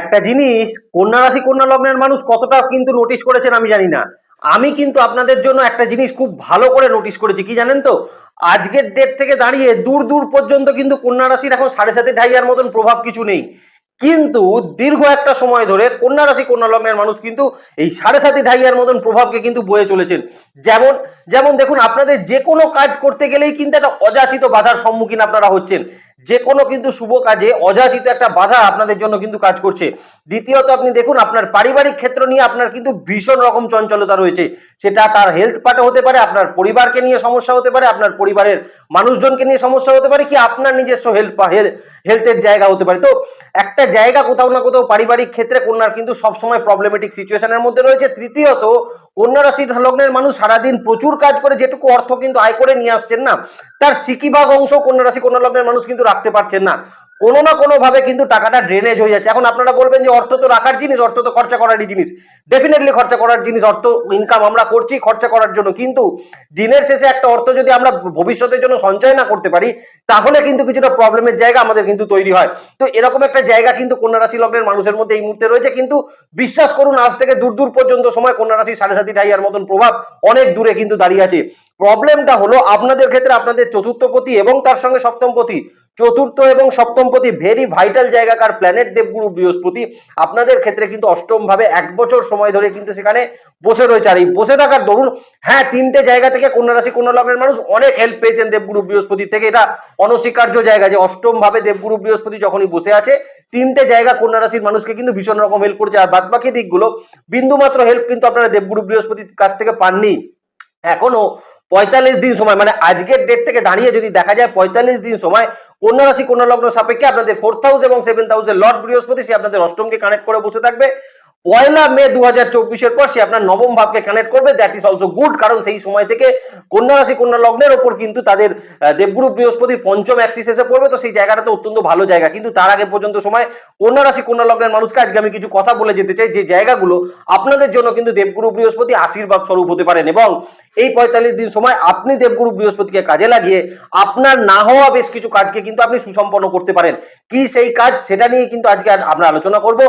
একটা জিনিস, কন্যা রাশি, কন্যা লগ্নের মানুষ কতটা কিন্তু নোটিশ করেছেন আমি জানি না। আমি কিন্তু আপনাদের জন্য একটা জিনিস খুব ভালো করে নোটিশ করেছি, কি জানেন তো? আজকের ডেট থেকে দাঁড়িয়ে দূর দূর পর্যন্ত কিন্তু কন্যা রাশির এখন সাড়ে সাতে ঢাইয়ার মতন প্রভাব কিছু নেই। কিন্তু দীর্ঘ একটা সময় ধরে কন্যা রাশি কন্যা লগ্নের মানুষ কিন্তু এই সাড়ে সাতি ঢাইয়ার মতন প্রভাবকে কিন্তু বয়ে চলেছেন। যেমন যেমন দেখুন, আপনাদের যে কোনো কাজ করতে গেলেই কিন্তু একটা অযাচিত বাধার সম্মুখীন আপনারা হচ্ছেন। যে কোনো কিন্তু শুভ কাজে অযাচিত একটা বাধা আপনাদের জন্য কিন্তু কাজ করছে। দ্বিতীয়ত আপনি দেখুন, আপনার পারিবারিক ক্ষেত্র নিয়ে আপনার কিন্তু ভীষণ রকম চঞ্চলতা রয়েছে। সেটা তার হেলথ পার্টে হতে পারে, আপনার পরিবারকে নিয়ে সমস্যা হতে পারে, আপনার পরিবারের মানুষজনকে নিয়ে সমস্যা হতে পারে, কি আপনার নিজস্ব হেল্প হেলথের জায়গা হতে পারে। তো একটা জায়গা কোথাও না কোথাও পারিবারিক ক্ষেত্রে কন্যার কিন্তু সবসময় প্রবলেমেটিক সিচুয়েশনের মধ্যে রয়েছে। তৃতীয়ত, কন্যা রাশি লগ্নের মানুষ সারাদিন প্রচুর কাজ করে, যেটুকু অর্থ কিন্তু আয় করে নিয়ে আসছেন না, তার সিকিভাগ অংশ কন্যা রাশি, কন্যা লগ্নের মানুষ কিন্তু রাখতে পারছেন না। কোনো না কোনো ভাবে কিন্তু টাকাটা ড্রেনেজ হয়ে যাচ্ছে। এখন আপনারা বলবেন যে অর্থ তো রাখার জিনিস, অর্থ তো খরচা করারই জিনিস। ডেফিনেটলি খরচা করার জিনিস, অর্থ ইনকাম আমরা করছি খরচা করার জন্য। কিন্তু দিনের শেষে একটা অর্থ যদি আমরা ভবিষ্যতের জন্য সঞ্চয় না করতে পারি, তাহলে কিন্তু কিছুটা প্রবলেমের জায়গা আমাদের কিন্তু তৈরি হয়। তো এরকম একটা জায়গা কিন্তু কন্যা রাশি লগ্নের মানুষের মধ্যে এই মুহূর্তে রয়েছে। কিন্তু বিশ্বাস করুন, আজ থেকে দূর দূর পর্যন্ত সময় কন্যা রাশি সাড়ে সাতি ঢাইয়ার মতন প্রভাব অনেক দূরে কিন্তু দাঁড়িয়ে আছে। প্রবলেমটা হলো আপনাদের ক্ষেত্রে আপনাদের চতুর্থ পতি এবং তার সঙ্গে সপ্তম পতি। চতুর্থ এবং সপ্তম পতি ভেরি ভাইটাল জায়গাকার প্ল্যানেট দেবগুরু বৃহস্পতি। আপনাদের ক্ষেত্রে কিন্তু অষ্টম ভাবে এক বছর সময় ধরে কিন্তু সেখানে বসে রয়েছে। আর এই বসে থাকার দরুন হ্যাঁ তিনটে জায়গা থেকে কন্যা রাশি কন্যা লগ্নের মানুষ অনেক হেল্প পেয়েছেন দেবগুরু বৃহস্পতি থেকে। এটা অনস্বীকার্য জায়গা যে অষ্টম ভাবে দেবগুরু বৃহস্পতি যখনই বসে আছে, তিনটে জায়গা কন্যা রাশির মানুষকে কিন্তু ভীষণ রকম হেল্প করছে। আর বাদ বাকি দিকগুলো বিন্দু মাত্র হেল্প কিন্তু আপনারা দেবগুরু বৃহস্পতির কাছ থেকে পাননি। এখনও পঁয়তাল্লিশ দিন সময় মানে আজকের ডেট থেকে দাঁড়িয়ে যদি দেখা যায় পঁয়তাল্লিশ দিন সময় কন্যা রাশি কন্যা লগ্ন সাপেক্ষে আপনাদের ফোর্থ হাউস এবং সেভেন্থ হাউসের লর্ড বৃহস্পতি, সে আপনাদের অষ্টমকে কানেক্ট করে বসে থাকবে। পয়লা মে দু হাজার চব্বিশের পর সে আপনার নবম ভাবকে কানেক্ট করবে। দ্যাট ইজ অলসো গুড কারণ সেই সময় থেকে কন্যা রাশি, কন্যা লগ্নের ওপর কিন্তু তাদের দেবগুরু বৃহস্পতির পঞ্চম অ্যাক্সিস এসে পড়বে। তো সেই জায়গাটা তো অত্যন্ত ভালো জায়গা। কিন্তু তার আগে পর্যন্ত সময় কন্যা রাশি, কন্যা লগ্নের মানুষকে আজকে আমি কিছু কথা বলে যেতে চাই। যে জায়গাগুলো আপনাদের জন্য কিন্তু দেবগুরু বৃহস্পতি আশীর্বাদ স্বরূপ হতে পারেন এবং এই পঁয়তাল্লিশ দিন সময় আপনি দেবগুরু বৃহস্পতিকে কাজে লাগিয়ে আপনার না হওয়া বেশ কিছু কাজকে কিন্তু আপনি সুসম্পন্ন করতে পারেন। কি সেই কাজ, সেটা নিয়ে কিন্তু আজকে আমরা আলোচনা করব।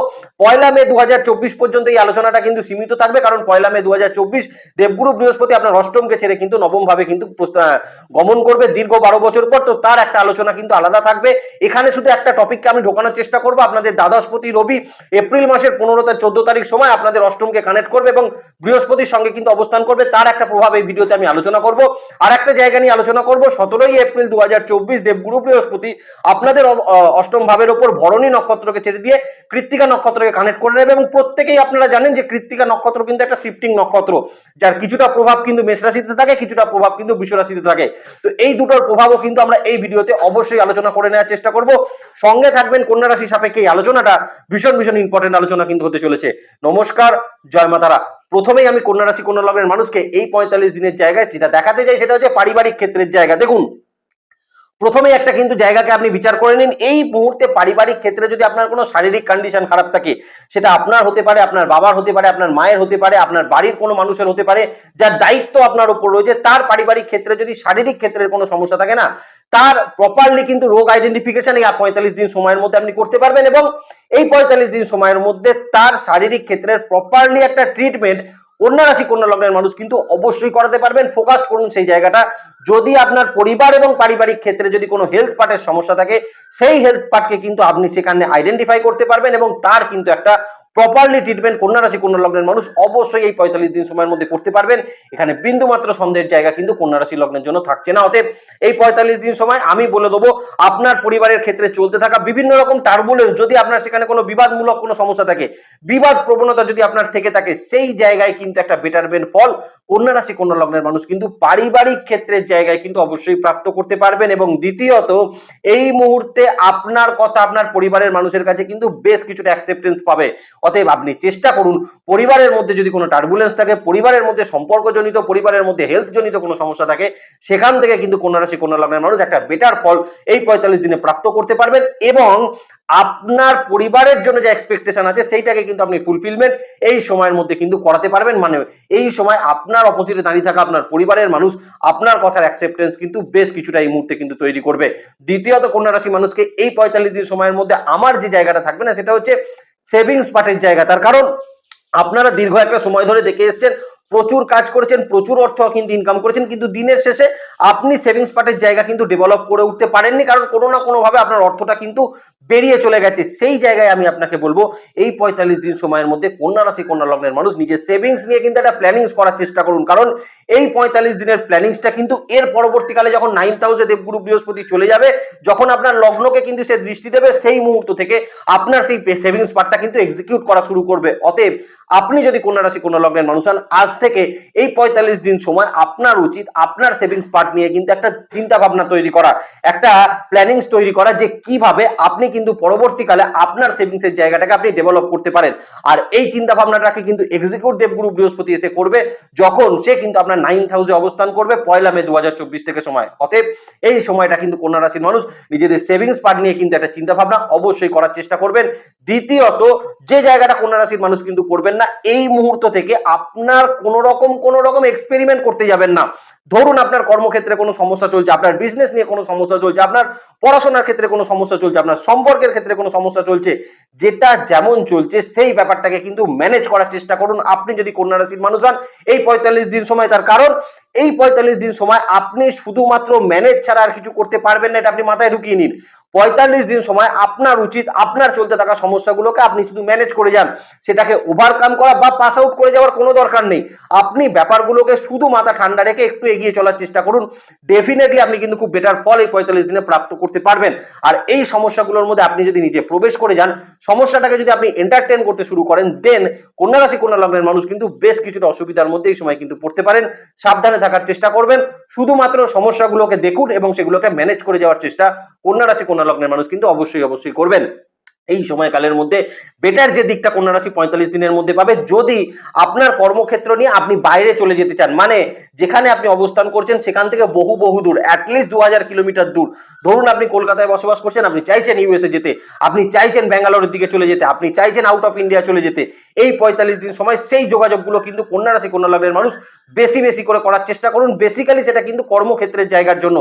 পয়লা মে দু হাজার চব্বিশ পর্যন্ত এই আলোচনাটা কিন্তু সীমিত থাকবে, কারণ পয়লা মে দুহাজার চব্বিশ দেবগুরু বৃহস্পতি আপনার অষ্টমকে ছেড়ে কিন্তু নবম ভাবে কিন্তু গমন করবে দীর্ঘ বারো বছর পর। তো তার একটা আলোচনা কিন্তু আলাদা থাকবে। এখানে শুধু একটা টপিককে আমি ঢোকানোর চেষ্টা করব। আপনাদের দ্বাদশপতি রবি এপ্রিল মাসের পনেরো তারিখ চোদ্দ তারিখ সময় আপনাদের অষ্টমকে কানেক্ট করবে এবং বৃহস্পতির সঙ্গে কিন্তু অবস্থান করবে। তার একটা প্রভাব এই ভিডিওতে আমি আলোচনা করব। আর একটা জায়গা নিয়ে আলোচনা করব, সতেরোই এপ্রিল দু হাজার চব্বিশ দেবগুরু বৃহস্পতি আপনাদের অষ্টম ভাবের ওপর ভরণী নক্ষত্রকে ছেড়ে দিয়ে কৃত্তিকা নক্ষত্রকে কানেক্ট করে নেবে এবং প্রত্যেকেই আপনারা জানেন যে কৃত্তিকা নক্ষত্র কিন্তু একটা শিফটিং নক্ষত্র, যার কিছুটা প্রভাব কিন্তু মেষ রাশিতে থাকে, কিছুটা প্রভাব কিন্তু বৃষ রাশিতে থাকে। তো এই দুটোর প্রভাবও কিন্তু আমরা এই ভিডিওতে অবশ্যই আলোচনা করে নেওয়ার চেষ্টা করব। সঙ্গে থাকবেন কন্যা রাশি সাপেক্ষে এই আলোচনাটা, ভীষণ ভীষণ ইম্পর্টেন্ট আলোচনা কিন্তু হতে চলেছে। নমস্কার, জয় মাতারা প্রথমেই আমি কন্যা রাশি, কন্যা লগ্নের মানুষকে এই পঁয়তাল্লিশ দিনের জায়গায় যেটা দেখাতে চাই সেটা হচ্ছে পারিবারিক ক্ষেত্রের জায়গা। দেখুন প্রথমে একটা কিন্তু জায়গাকে আপনি বিচার করে নিন। এই মুহূর্তে পারিবারিক ক্ষেত্রে যদি আপনার কোনো শারীরিক কন্ডিশন খারাপ থাকে, সেটা আপনার হতে পারে, আপনার বাবার হতে পারে, আপনার মায়ের হতে পারে, আপনার বাড়ির কোনো মানুষের হতে পারে, যার দায়িত্ব আপনার উপর রয়েছে, তার পারিবারিক ক্ষেত্রে যদি শারীরিক ক্ষেত্রের কোনো সমস্যা থাকে না, তার প্রপারলি কিন্তু রোগ আইডেন্টিফিকেশন এই পঁয়তাল্লিশ দিন সময়ের মধ্যে আপনি করতে পারবেন এবং এই পঁয়তাল্লিশ দিন সময়ের মধ্যে তার শারীরিক ক্ষেত্রের প্রপারলি একটা ট্রিটমেন্ট কন্যা রাশি কন্যা লগ্নের মানুষ কিন্তু অবশ্যই করাতে পারবেন। ফোকাস করুন সেই জায়গাটা। যদি আপনার পরিবার এবং পারিবারিক ক্ষেত্রে যদি কোনো হেলথ পার্টের সমস্যা থাকে, সেই হেলথ পার্টকে কিন্তু আপনি সেখানে আইডেন্টিফাই করতে পারবেন এবং তার কিন্তু একটা প্রপারলি ট্রিটমেন্ট কন্যা রাশি কন্যা লগ্নের মানুষ অবশ্যই এই পঁয়তাল্লিশ দিন সময়ের মধ্যে করতে পারবেন। এখানে বিন্দু মাত্র সন্দেহের জায়গা কিন্তু কন্যা রাশি লগ্নের জন্য থাকছে না। অতএব এই পঁয়তাল্লিশ দিন সময় আমি বলে দেবো, আপনার পরিবারের ক্ষেত্রে চলতে থাকা বিভিন্ন রকম টার্বুলেন্স যদি আপনার সেখানে কোনো বিবাদমূলক কোনো সমস্যা থাকে, বিবাদ প্রবণতা যদি আপনার থেকে থাকে, সেই জায়গায় কিন্তু একটা বেটারমেন্ট ফল কন্যা রাশি কন্যা লগ্নের মানুষ কিন্তু পারিবারিক ক্ষেত্রের জায়গায় কিন্তু অবশ্যই প্রাপ্ত করতে পারবেন। এবং দ্বিতীয়ত, এই মুহূর্তে আপনার কথা আপনার পরিবারের মানুষের কাছে কিন্তু বেশ কিছুটা অ্যাকসেপ্টেন্স পাবে। অতএব আপনি চেষ্টা করুন পরিবারের মধ্যে যদি কোনো টার্বুলেন্স থাকে, পরিবারের মধ্যে সম্পর্কজনিত, পরিবারের মধ্যে হেলথ জনিত কোনো সমস্যা থাকে, সেখান থেকে কিন্তু কন্যা রাশি, কন্যা লগ্নের মানুষ একটা বেটার ফল এই পঁয়তাল্লিশ দিনে প্রাপ্ত করতে পারবেন এবং আপনার পরিবারের জন্য যে এক্সপেকটেশন আছে, সেইটাকে কিন্তু আপনি ফুলফিলমেন্ট এই সময়ের মধ্যে কিন্তু করাতে পারবেন। মানে এই সময় আপনার অপোজিটে দাঁড়িয়ে থাকা আপনার পরিবারের মানুষ, আপনার কথার অ্যাকসেপ্টেন্স কিন্তু বেশ কিছুটা এই মুহূর্তে কিন্তু তৈরি করবে। দ্বিতীয়ত কন্যা রাশি মানুষকে এই পঁয়তাল্লিশ দিন সময়ের মধ্যে আমার যে জায়গাটা থাকবে না, সেটা হচ্ছে সেভিংস পার্টের জায়গা। তার কারণ আপনারা দীর্ঘ একটা সময় ধরে দেখে এসেছেন প্রচুর কাজ করেছেন, প্রচুর অর্থ কিন্তু ইনকাম করেছেন, কিন্তু দিনের শেষে আপনি সেভিংস পার্টের জায়গা কিন্তু ডেভেলপ করে উঠতে পারেননি, কারণ কোনো না কোনোভাবে আপনার অর্থটা কিন্তু বেরিয়ে চলে গেছে। সেই জায়গায় আমি আপনাকে বলব, এই পঁয়তাল্লিশ দিন সময়ের মধ্যে কন্যা রাশি, কন্যা লগ্নের মানুষ নিজের সেভিংস নিয়ে কিন্তু একটা প্ল্যানিংস করার চেষ্টা করুন। কারণ এই পঁয়তাল্লিশ দিনের প্ল্যানিংসটা কিন্তু এর পরবর্তীকালে যখন নাইন হাউসে দেবগুরু বৃহস্পতি চলে যাবে, যখন আপনার লগ্নকে কিন্তু সে দৃষ্টি দেবে, সেই মুহূর্ত থেকে আপনার সেই সেভিংস পার্টটা কিন্তু এক্সিকিউট করা শুরু করবে। অতএব আপনি যদি কন্যা রাশি, কন্যা লগ্নের মানুষ হন, আজ থেকে এই পঁয়তাল্লিশ দিন সময় আপনার উচিত, আপনার সেভিংস পার্ট নিয়ে কিন্তু একটা চিন্তা ভাবনা তৈরি করা, একটা প্ল্যানিংস তৈরি করা যে কীভাবে আপনি কিন্তু পরবর্তীকালে আপনার সেভিংস এর জায়গাটাকে আপনি ডেভেলপ করতে পারেন। আর এই চিন্তা ভাবনাটাকে কিন্তু এক্সিকিউট দেবগুরু বৃহস্পতি এসে করবে যখন সে কিন্তু আপনার নাইন্থ হাউসে অবস্থান করবে পয়লা মে দু হাজার চব্বিশ থেকে সময়। অতএব এই সময়টা কিন্তু কন্যা রাশির মানুষ নিজেদের সেভিংস পার্ট নিয়ে কিন্তু একটা চিন্তা ভাবনা অবশ্যই করার চেষ্টা করবেন। দ্বিতীয়ত, যে জায়গাটা কন্যা রাশির মানুষ কিন্তু করবেন না, এই মুহূর্ত থেকে আপনার কোনো রকম কোনো রকম এক্সপেরিমেন্ট করতে যাবেন না। ধরুন আপনার কর্মক্ষেত্রে কোনো সমস্যা চলছে, আপনার বিজনেস নিয়ে কোনো সমস্যা চলছে, আপনার পড়াশোনার ক্ষেত্রে কোনো সমস্যা চলছে, আপনার সম্পর্কের ক্ষেত্রে কোনো সমস্যা চলছে, যেটা যেমন চলছে সেই ব্যাপারটাকে কিন্তু ম্যানেজ করার চেষ্টা করুন। আপনি যদি কন্যা রাশির মানুষ হন, এই পঁয়তাল্লিশ দিন সময় তার কারণ এই পঁয়তাল্লিশ দিন সময় আপনি শুধুমাত্র ম্যানেজ ছাড়া আর কিছু করতে পারবেন না, এটা আপনি মাথায় ঢুকিয়ে নিন। পঁয়তাল্লিশ দিন সময় আপনার উচিত, আপনার চলতে থাকা সমস্যাগুলোকে আপনি শুধু ম্যানেজ করে যান। সেটাকে ওভারকাম করা বা পাস আউট করে যাওয়ার কোনো দরকার নেই। আপনি ব্যাপারগুলোকে শুধু মাথা ঠান্ডা রেখে একটু এগিয়ে চলার চেষ্টা করুন। ডেফিনেটলি আপনি কিন্তু খুব বেটার ফল এই পঁয়তাল্লিশ দিনে প্রাপ্ত করতে পারবেন। আর এই সমস্যাগুলোর মধ্যে আপনি যদি নিজে প্রবেশ করে যান, সমস্যাটাকে যদি আপনি এন্টারটেন করতে শুরু করেন দেন কন্যা রাশি, কন্যা লগ্নের মানুষ কিন্তু বেশ কিছুটা অসুবিধার মধ্যে এই সময় কিন্তু পড়তে পারেন। সাবধানে থাকার চেষ্টা করবেন। শুধুমাত্র সমস্যাগুলোকে দেখুন এবং সেগুলোকে ম্যানেজ করে যাওয়ার চেষ্টা কন্যা রাশি, কন্যা লগ্নের মানুষ কিন্তু অবশ্যই অবশ্যই করবেন। এই সময়কালের মধ্যে বেটার যে দিকটা কন্যা রাশি পঁয়তাল্লিশ দিনের মধ্যে পাবে, যদি আপনার কর্মক্ষেত্র নিয়ে আপনি বাইরে চলে যেতে চান মানে যেখানে আপনি অবস্থান করছেন সেখান থেকে বহু বহু দূর অ্যাটলিস্ট দু হাজার কিলোমিটার দূর। ধরুন আপনি কলকাতায় বসবাস করছেন, আপনি চাইছেন ইউএসএ যেতে, আপনি চাইছেন ব্যাঙ্গালোরের দিকে চলে যেতে, আপনি চাইছেন আউট অফ ইন্ডিয়া চলে যেতে, এই পঁয়তাল্লিশ দিন সময় সেই যোগাযোগগুলো কিন্তু কন্যা রাশি, কন্যা লগ্নের মানুষ বেশি বেশি করে করার চেষ্টা করুন। বেসিক্যালি সেটা কিন্তু কর্মক্ষেত্রের জায়গার জন্য।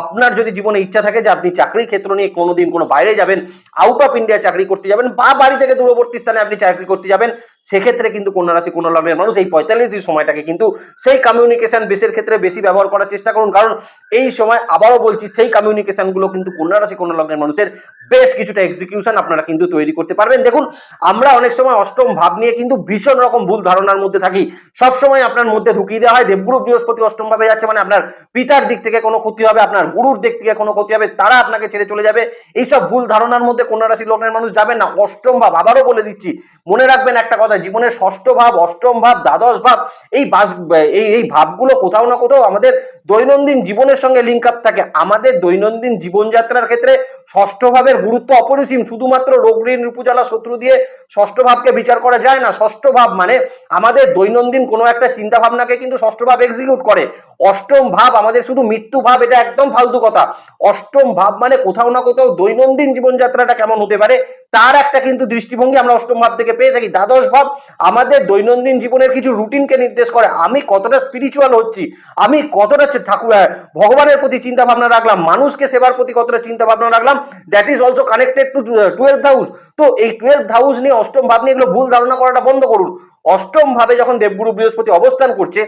আপনার যদি জীবনে ইচ্ছা থাকে যে আপনি চাকরির ক্ষেত্র নিয়ে কোনোদিন কোনো বাইরে যাবেন আউট অফ ইন্ডিয়া চাকরি করতে যাবেন বা বাড়ি থেকে দূরবর্তী স্থানে আপনি চাকরি করতে যাবেন, সেক্ষেত্রে কিন্তু কন্যা রাশি লগ্নের মানুষ এই পঁয়তাল্লিশ দিন সময়টাকে কিন্তু সেই কমিউনিকেশন বেসের ক্ষেত্রে বেশি ব্যবহার করার চেষ্টা করুন। কারণ এই সময় আবারও বলছি, সেই কমিউনিকেশনগুলো কিন্তু কন্যা রাশি লগ্নের মানুষের বেশ কিছুটা এক্সিকিউশন আপনারা কিন্তু তৈরি করতে পারবেন। দেখুন, আমরা অনেক সময় অষ্টম ভাব নিয়ে কিন্তু ভীষণ রকম ভুল ধারণার মধ্যে থাকি। সব সময় আপনার মধ্যে ঢুকিয়ে দেওয়া হয়? দেবগুরু বৃহস্পতি অষ্টম ভাবে যাচ্ছে মানে আপনার পিতার দিক থেকে কোনো ক্ষতি হবে, আপনার গুরুর দিক থেকে কোনো ক্ষতি হবে, তারা আপনাকে ছেড়ে চলে যাবে। এইসব ভুল ধারণার মধ্যে কন্যা রাশি লগ্নের মানুষ যাবেন না। অষ্টম ভাব, আবারও বলে দিচ্ছি, মনে রাখবেন একটা কথা, জীবনের ষষ্ঠ ভাব, অষ্টম ভাব, দ্বাদশ ভাব, এই বাস, এই এই ভাবগুলো কোথাও না কোথাও আমাদের দৈনন্দিন জীবনের সঙ্গে লিঙ্ক আপ থাকে। আমাদের দৈনন্দিন জীবনযাত্রার ক্ষেত্রে ষষ্ঠ ভাবের গুরুত্ব অপরিসীম। শুধুমাত্র রোগ, ঋণ উপজালা শত্রু দিয়ে ষষ্ঠ ভাবকে বিচার করা যায় না। ষষ্ঠ ভাব মানে আমাদের দৈনন্দিন কোনো একটা চিন্তা ভাবনাকে কিন্তু ষষ্ঠ ভাব এক্সিকিউট করে। অষ্টম ভাব আমাদের শুধু মৃত্যু ভাব, এটা একদম ফালতু কথা। অষ্টম ভাব মানে কোথাও না কোথাও দৈনন্দিন জীবনযাত্রাটা কেমন হতে পারে, তার একটা কিন্তু দৃষ্টিভঙ্গি আমরা অষ্টম ভাব থেকে পেয়ে থাকি। দ্বাদশ ভাব আমাদের দৈনন্দিন জীবনের কিছু রুটিনকে নির্দেশ করে, আমি কতটা স্পিরিচুয়াল হচ্ছি, আমি কতটা ঠাকুর ভগবানের প্রতি চিন্তা ভাবনা রাখলাম, মানুষকে সেবার প্রতি কতটা চিন্তা ভাবনা রাখলাম that is also connected to twelve house তো এই টুয়েলভ হাউস নিয়ে অষ্টম ভাব নিয়ে এগুলো ভুল ধারণা করাটা বন্ধ করুন। অষ্টম ভাবে যখন দেবগুরু বৃহস্পতি অবস্থান করছে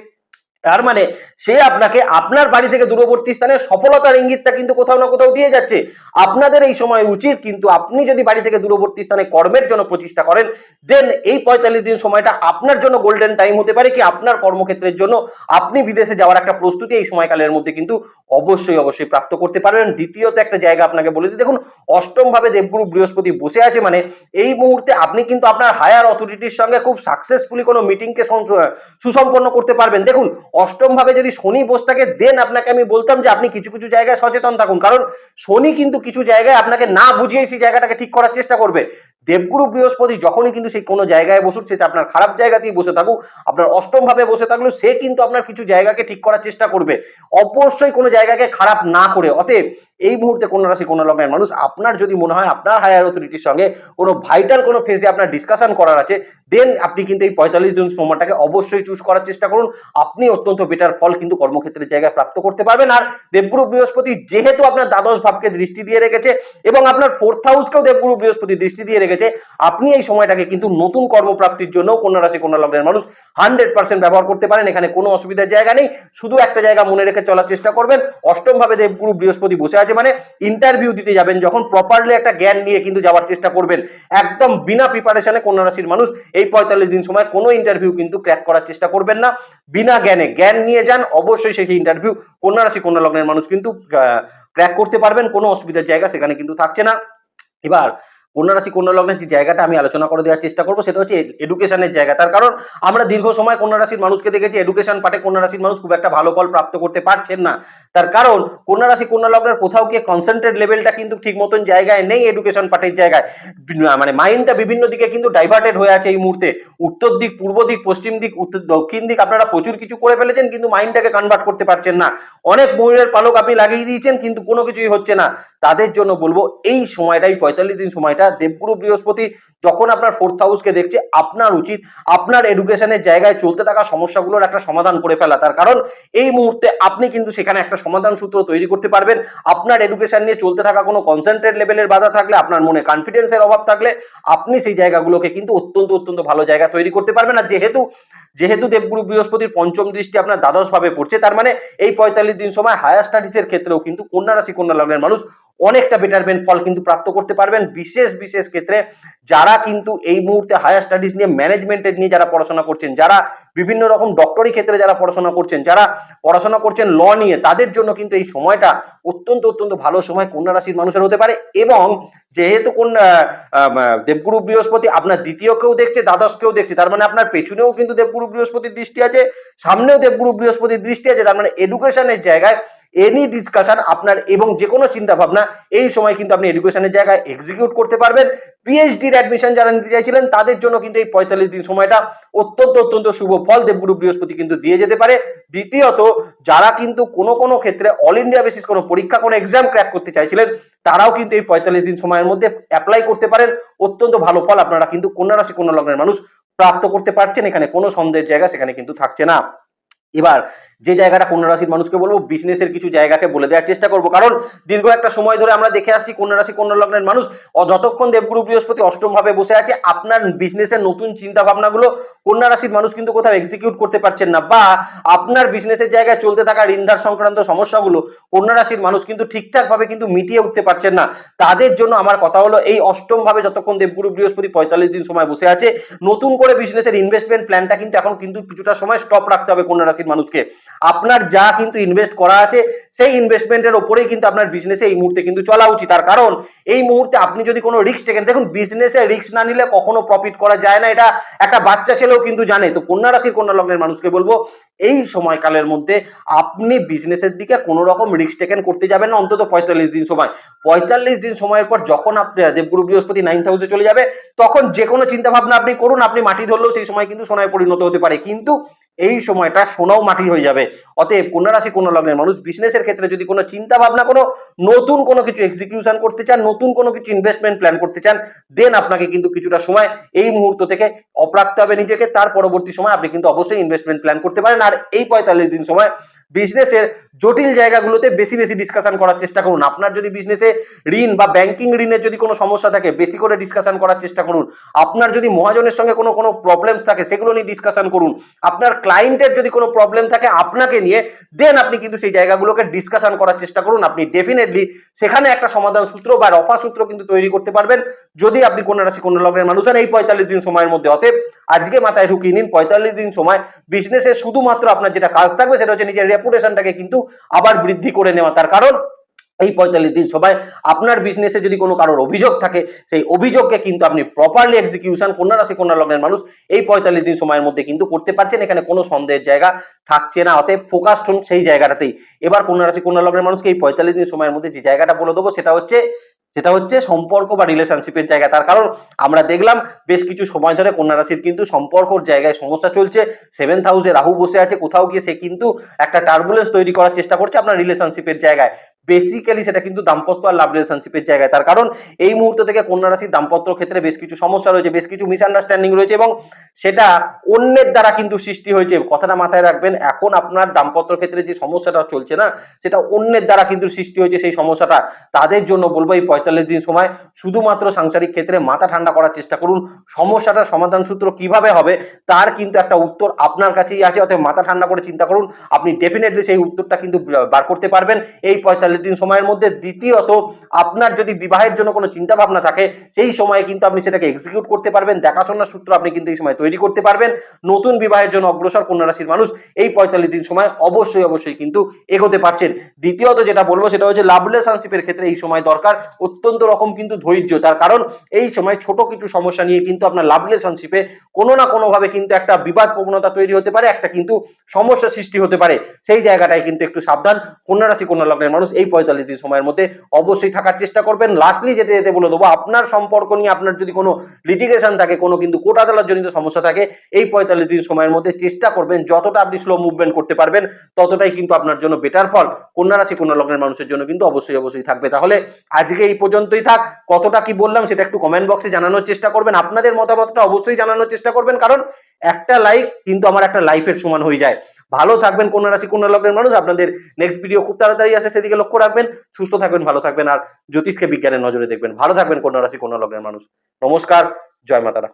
তার মানে সে আপনাকে আপনার বাড়ি থেকে দূরবর্তী স্থানে সফলতার ইঙ্গিতটা কিন্তু কোথাও না কোথাও দিয়ে যাচ্ছে। আপনাদের এই সময় উচিত কিন্তু আপনি যদি বাড়ি থেকে দূরবর্তী স্থানে কর্মের জন্য প্রচেষ্টা করেন দেন এই পঁয়তাল্লিশ দিন সময়টা আপনার জন্য গোল্ডেন টাইম হতে পারে কি আপনার কর্মক্ষেত্রের জন্য। আপনি বিদেশে যাওয়ার একটা প্রস্তুতি এই সময়কালের মধ্যে কিন্তু অবশ্যই অবশ্যই প্রাপ্ত করতে পারবেন দ্বিতীয়ত একটা জায়গা আপনাকে বলে দিই, দেখুন অষ্টম ভাবে দেবগুরু বৃহস্পতি বসে আছে মানে এই মুহূর্তে আপনি কিন্তু আপনার হায়ার অথরিটির সঙ্গে খুব সাকসেসফুলি কোনো মিটিংকে সুসম্পন্ন করতে পারবেন। দেখুন অষ্টম ভাবে যদি শনি বসে থাকে দেন আপনাকে আমি বলতাম যে আপনি কিছু কিছু জায়গায় সচেতন থাকুন। কারণ শনি কিন্তু কিছু জায়গায় আপনাকে না বুঝিয়ে সেই জায়গাটাকে ঠিক করার চেষ্টা করবে। দেবগুরু বৃহস্পতি যখনই কিন্তু সেই কোনো জায়গায় বসুক সেটা আপনার খারাপ জায়গাতেই বসে থাকুক। আপনার অষ্টম ভাবে বসে থাকলেও সে কিন্তু আপনার কিছু জায়গাকে ঠিক করার চেষ্টা করবে। অবশ্যই কোনো জায়গাকে খারাপ না করে। অতএব এই মুহূর্তে কন্যা রাশি কন্যা লগ্নের মানুষ আপনার যদি মনে হয় আপনার হায়ার অথরিটির সঙ্গে কোনো ভাইটাল কোনো ফেজে আপনার ডিসকাশন করার আছে দেন আপনি কিন্তু এই পঁয়তাল্লিশ দিন সময়টাকে অবশ্যই চুজ করার চেষ্টা করুন। আপনি অত্যন্ত বেটার ফল কিন্তু কর্মক্ষেত্রের জায়গায় প্রাপ্ত করতে পারবেন। আর দেবগুরু বৃহস্পতি যেহেতু আপনার দ্বাদশ ভাবকে দৃষ্টি দিয়ে রেখেছে এবং আপনার ফোর্থ হাউসকেও দেবগুরু বৃহস্পতি দৃষ্টি দিয়ে রেখেছে, আপনি এই সময়টাকে কিন্তু নতুন কর্মপ্রাপ্তির জন্য কন্যা রাশি কন্যা লগ্নের মানুষ হান্ড্রেড পার্সেন্ট ব্যবহার করতে পারেন। এখানে কোনো অসুবিধার জায়গা নেই। শুধু একটা জায়গা মনে রেখে চলার চেষ্টা করবেন। অষ্টম ভাবে দেবগুরু বৃহস্পতি বসে আছে। মানে ইন্টারভিউ দিতে যাবেন, যখন প্রপারলি একটা জ্ঞান নিয়ে কিন্তু যাওয়ার চেষ্টা করবেন। একদম বিনা প্রিপারেশনে কোন রাশির মানুষ এই পঁয়তাল্লিশ দিন সময় কোনো ইন্টারভিউ কিন্তু ক্র্যাক করার চেষ্টা করবেন না। বিনা জ্ঞানে জ্ঞান নিয়ে যান, অবশ্যই সেই ইন্টারভিউ কন্যা রাশি, কন্যা লগ্নের মানুষ কিন্তু ক্র্যাক করতে পারবেন, কোনো অসুবিধার জায়গা সেখানে কিন্তু থাকছে না। এবার কন্যা রাশি কন্যা লগ্নের যে জায়গাটা আমি আলোচনা করে দেওয়ার চেষ্টা করব, সেটা হচ্ছে এডুকেশনের জায়গা। তার কারণ, আমরা দীর্ঘ সময় কন্যা রাশির মানুষকে দেখেছি এডুকেশন পাঠে কন্যা রাশির মানুষ খুব একটা ভালো ফল প্রাপ্ত করতে পারছেন না। তার কারণ কন্যা রাশি কন্যা লগ্নের কোথাও গিয়ে কনসেন্ট্রেট লেভেলটা কিন্তু ঠিক মতন জায়গায় নেই এডুকেশন পাঠের জায়গায়। মানে মাইন্ডটা বিভিন্ন দিকে কিন্তু ডাইভার্টেড হয়ে আছে এই মুহূর্তে। উত্তর দিক, পূর্ব দিক, পশ্চিম দিক দক্ষিণ দিক, আপনারা প্রচুর কিছু করে ফেলেছেন, কিন্তু মাইন্ডটাকে কনভার্ট করতে পারছেন না। অনেক ময়ূরের পালক আপনি লাগিয়ে দিয়েছেন, কিন্তু কোনো কিছুই হচ্ছে না। তাদের জন্য বলব, এই সময়টাই, পঁয়তাল্লিশ দিন সময়টা দেবগুরু বৃহস্পতি যখন আপনার ফোর্থ হাউসকে দেখছে, আপনার উচিত আপনার এডুকেশনের জায়গায় চলতে থাকা সমস্যাগুলোর একটা সমাধান করে ফেলা। তার কারণ এই মুহূর্তে আপনি কিন্তু সেখানে একটা সমাধান সূত্র তৈরি করতে পারবেন। আপনার এডুকেশন নিয়ে চলতে থাকা কোনো কনসেন্ট্রেট লেভেলের বাধা থাকলে, আপনার মনে কনফিডেন্সের অভাব থাকলে, আপনি সেই জায়গাগুলোকে কিন্তু অত্যন্ত অত্যন্ত ভালো জায়গা তৈরি করতে পারবেন। আর যেহেতু যেহেতু দেবগুরু বৃহস্পতির পঞ্চম দৃষ্টি আপনার দ্বাদশ ভাবে পড়ছে, তার মানে এই পঁয়তাল্লিশ দিন সময় হায়ার স্টাডিজের ক্ষেত্রেও কিন্তু কন্যা রাশি, কন্যা লগ্নের মানুষ অনেকটা বেটারমেন্ট ফল কিন্তু প্রাপ্ত করতে পারবেন। বিশেষ বিশেষ ক্ষেত্রে যারা কিন্তু এই মুহূর্তে হায়ার স্টাডিজ নিয়ে ম্যানেজমেন্টের নিয়ে যারা পড়াশোনা করছেন, যারা বিভিন্ন রকম ডক্টরি ক্ষেত্রে যারা পড়াশোনা করছেন, যারা পড়াশোনা করছেন ল নিয়ে, তাদের জন্য কিন্তু এই সময়টা অত্যন্ত অত্যন্ত ভালো সময় কন্যা রাশির মানুষের হতে পারে এবং যেহেতু কোন দেবগুরু বৃহস্পতি আপনার দ্বিতীয় দ্বিতীয়কেও দেখছে, দ্বাদশকেও দেখছে, তার মানে আপনার পেছনেও কিন্তু দেবগুরু বৃহস্পতির দৃষ্টি আছে, সামনেও দেবগুরু বৃহস্পতির দৃষ্টি আছে, তার মানে এডুকেশনের জায়গায় এনি ডিসকাশন আপনার এবং যে কোনো চিন্তা ভাবনা এই সময় কিন্তু আপনি এডুকেশনের জায়গায় এক্সিকিউট করতে পারবেন। পিএইচডির অ্যাডমিশন যারা নিতে চাইছিলেন, তাদের জন্য কিন্তু এই পঁয়তাল্লিশ দিন সময়টা অত্যন্ত অত্যন্ত শুভ ফল। দেবগুরু বৃহস্পতি কিন্তু দিয়ে যেতে পারে। দ্বিতীয়ত, যারা কিন্তু কোনো কোনো ক্ষেত্রে অল ইন্ডিয়া বেসিস কোনো পরীক্ষা, কোনো এক্সাম ক্র্যাক করতে চাইছিলেন, তারাও কিন্তু এই পঁয়তাল্লিশ দিন সময়ের মধ্যে অ্যাপ্লাই করতে পারেন। অত্যন্ত ভালো ফল। আপনারা কিন্তু কন্যা রাশি, কন্যা লগ্নের মানুষ প্রাপ্ত করতে পারছেন। এখানে কোনো সন্দেহের জায়গা সেখানে কিন্তু থাকছে না। এবার যে জায়গাটা কন্যা রাশির মানুষকে বলব বিজনেসের কিছু জায়গাকে বলে দেওয়ার চেষ্টা করব। কারণ দীর্ঘ একটা সময় ধরে আমরা দেখে আসছি কন্যা রাশি কন্যা লগ্নের মানুষ যতক্ষণ দেবগুরু বৃহস্পতি অষ্টম ভাবে বসে আছে, আপনার বিজনেসের নতুন চিন্তা ভাবনাগুলো কন্যা রাশির মানুষ কিন্তু কোথাও এক্সিকিউট করতে পারছেন না। বা আপনার বিজনেসের জায়গায় চলতে থাকা ঋণধার সংক্রান্ত সমস্যাগুলো কন্যা রাশির মানুষ কিন্তু ঠিকঠাক ভাবে কিন্তু মিটিয়ে উঠতে পারছেন না। তাদের জন্য আমার কথা হলো, এই অষ্টম ভাবে যতক্ষণ দেবগুরু বৃহস্পতি পঁয়তাল্লিশ দিন সময় বসে আছে, নতুন করে বিজনেসের ইনভেস্টমেন্ট প্ল্যানটা কিন্তু এখন কিন্তু কিছুটা সময় স্টপ রাখতে হবে কন্যা রাশির মানুষকে। আপনার যা কিন্তু ইনভেস্ট করা আছে, সেই ইনভেস্টমেন্টের ওপরেই কিন্তু আপনার বিজনেসে এই মুহূর্তে কিন্তু চলা উচিত। তার কারণ, এই মুহূর্তে আপনি যদি কোনো রিস্ক টেকেন দেখুন বিজনেসে রিস্ক না নিলে কখনো প্রফিট করা যায় না। এটা একটা বাচ্চা ছেলেও কিন্তু জানে। তো কন্যা রাশির, কন্যা লগ্নের মানুষকে বলব, এই সময়কালের মধ্যে আপনি বিজনেসের দিকে কোনো রকম রিস্ক টেকেন করতে যাবেন না, অন্তত পঁয়তাল্লিশ দিন সময়। পঁয়তাল্লিশ দিন সময়ের পর যখন আপনি, দেবগুরু বৃহস্পতি নাইন হাউসে চলে যাবে, তখন যে কোনো চিন্তা ভাবনা আপনি করুন, আপনি মাটি ধরলেও সেই সময় কিন্তু সোনায় পরিণত হতে পারে। কিন্তু এই সময়টা সোনাও মাটি হয়ে যাবে। অতএব কন্যা রাশি কোন লগ্নের মানুষ বিজনেসের ক্ষেত্রে যদি কোনো চিন্তা ভাবনা কোনো নতুন কোনো কিছু এক্সিকিউশন করতে চান, নতুন কোনো কিছু ইনভেস্টমেন্ট প্ল্যান করতে চান দেন আপনাকে কিন্তু কিছুটা সময় এই মুহূর্ত থেকে অপ্রাপ্ত হবে নিজেকে। তার পরবর্তী সময় আপনি কিন্তু অবশ্যই ইনভেস্টমেন্ট প্ল্যান করতে পারেন। আর এই পঁয়তাল্লিশ দিন সময় বিজনেসের জটিল জায়গাগুলোতে বেশি বেশি ডিসকাশন করার চেষ্টা করুন। আপনার যদি বিজনেসে ঋণ বা ব্যাংকিং ঋণের যদি কোনো সমস্যা থাকে, বেশি করে ডিসকাশন করার চেষ্টা করুন। আপনার যদি মহাজনের সঙ্গে কোনো কোনো প্রবলেমস থাকে, সেগুলো নিয়ে ডিসকাশন করুন। আপনার ক্লায়েন্টের যদি কোনো প্রবলেম থাকে, আপনাকে নিয়ে দেন আপনি কিন্তু সেই জায়গাগুলোকে ডিসকাশন করার চেষ্টা করুন। আপনি ডেফিনেটলি সেখানে একটা সমাধান সূত্র বা রফা সূত্র কিন্তু তৈরি করতে পারবেন। যদি আপনি কন্যা রাশি কন্যা লগ্নের মানুষ হন, এই পঁয়তাল্লিশ দিন সময়ের মধ্যে। অতএব আজকে মাথায় ঢুকিয়ে নিন, পঁয়তাল্লিশ দিন সময়। বিজনেসে শুধুমাত্র আপনার যেটা কাজ থাকবে সেটা হচ্ছে নিজের রেপুটেশনটাকে কিন্তু আবার বৃদ্ধি করে নেওয়া। তার কারণ, এই পঁয়তাল্লিশ দিন সময় আপনার বিজনেসে যদি কোনো কারোর অভিযোগ থাকে, সেই অভিযোগকে কিন্তু আপনি প্রপারলি এক্সিকিউশন কন্যা রাশি, কন্যা লগ্নের মানুষ এই পঁয়তাল্লিশ দিন সময়ের মধ্যে কিন্তু করতে পারছেন। এখানে কোনো সন্দেহের জায়গা থাকছে না, অতএব ফোকাসড হন সেই জায়গাটাতেই। এবার কন্যা রাশি, কন্যা লগ্নের মানুষকে এই পঁয়তাল্লিশ দিন সময়ের মধ্যে যে জায়গাটা বলে দেবো, সেটা হচ্ছে সেটা হচ্ছে সম্পর্ক বা রিলেশনশিপের জায়গা। তার কারণ আমরা দেখলাম বেশ কিছু সময় ধরে কন্যা রাশির কিন্তু সম্পর্কর জায়গায় সমস্যা চলছে। সেভেন্থ হাউসে রাহু বসে আছে, কোথাও গিয়ে সে কিন্তু একটা টার্বুলেন্স তৈরি করার চেষ্টা করছে আপনার রিলেশনশিপের জায়গায়। বেসিক্যালি সেটা কিন্তু দাম্পত্য আর লাভ রিলেশনশিপের জায়গায়। তার কারণ এই মুহূর্ত থেকে কন্যা রাশির দাম্পত্য ক্ষেত্রে বেশ কিছু সমস্যা রয়েছে, বেশ কিছু মিসআন্ডারস্ট্যান্ডিং রয়েছে এবং সেটা অন্যের দ্বারা কিন্তু সৃষ্টি হয়েছে। কথাটা মাথায় রাখবেন, এখন আপনার দাম্পত্য ক্ষেত্রে যে সমস্যাটা চলছে না, সেটা অন্যের দ্বারা কিন্তু সৃষ্টি হয়েছে সেই সমস্যাটা। তাদের জন্য বলব এই পঁয়তাল্লিশ দিন সময় শুধুমাত্র সাংসারিক ক্ষেত্রে মাথা ঠান্ডা করার চেষ্টা করুন। সমস্যাটার সমাধান সূত্র কীভাবে হবে, তার কিন্তু একটা উত্তর আপনার কাছেই আছে, অতএব মাথা ঠান্ডা করে চিন্তা করুন। আপনি ডেফিনেটলি সেই উত্তরটা কিন্তু বার করতে পারবেন। এই পঁয়তাল্লিশ দিন সময়ের মধ্যে। দ্বিতীয়ত, আপনার যদি বিবাহের জন্য কোনো চিন্তা ভাবনা থাকে, সেই সময়ে কিন্তু আপনি সেটাকে এক্সিকিউট করতে পারবেন। দেখাশোনার সূত্র আপনি কিন্তু এই সময় তৈরি করতে পারবেন। নতুন বিবাহের জন্য অগ্রসর কন্যা রাশির মানুষ এই পঁয়তাল্লিশ দিন সময় অবশ্যই অবশ্যই কিন্তু এগোতে পারছেন। দ্বিতীয়ত যেটা বলব, সেটা হচ্ছে লাভ রিলেশনশিপের ক্ষেত্রে এই সময় দরকার। অত্যন্ত রকম কিন্তু ধৈর্য। তার কারণ, এই সময় ছোট কিছু সমস্যা নিয়ে কিন্তু আপনার লাভ রিলেশনশিপে কোনো না কোনোভাবে কিন্তু একটা বিবাদ প্রবণতা তৈরি হতে পারে, একটা কিন্তু সমস্যা সৃষ্টি হতে পারে। সেই জায়গাটায় কিন্তু একটু সাবধান। কন্যা রাশি, কন্যা লগ্নের মানুষ এই পঁয়তাল্লিশ দিন সময়ের মধ্যে অবশ্যই থাকার চেষ্টা করবেন। লাস্টলি যেতে যেতে বলে দেবো, আপনার সম্পর্ক নিয়ে আপনার যদি কোনো লিটিগেশন থাকে, কোনো কিন্তু কোর্ট আদালত জনিত সমস্যা থাকে, এই পঁয়তাল্লিশ দিন সময়ের মধ্যে চেষ্টা করবেন, যতটা আপনি স্লো মুভমেন্ট করতে পারবেন, ততটাই কিন্তু আপনার জন্য বেটার ফল। কন্যা রাশি, কন্যা লগ্নের মানুষের জন্য কিন্তু অবশ্যই অবশ্যই থাকবে। তাহলে আজকে এই পর্যন্তই থাক। কতটা কি বললাম সেটা একটু কমেন্ট বক্সে জানানোর চেষ্টা করবেন। আপনাদের মতামতটা অবশ্যই জানানোর চেষ্টা করবেন, কারণ একটা লাইক কিন্তু আমার একটা লাইফের সমান হয়ে যায়। ভালো থাকবেন, কোন রাশি, কোন লগ্নের মানুষ, আপনাদের নেক্সট ভিডিও খুব তাড়াতাড়ি আসে, সেদিকে লক্ষ্য রাখবেন, সুস্থ থাকবেন, ভালো থাকবেন, আর জ্যোতিষকে বিজ্ঞানের নজরে দেখবেন। ভালো থাকবেন, কোন রাশি, কোন লগ্নের মানুষ। নমস্কার, জয় মাতারা।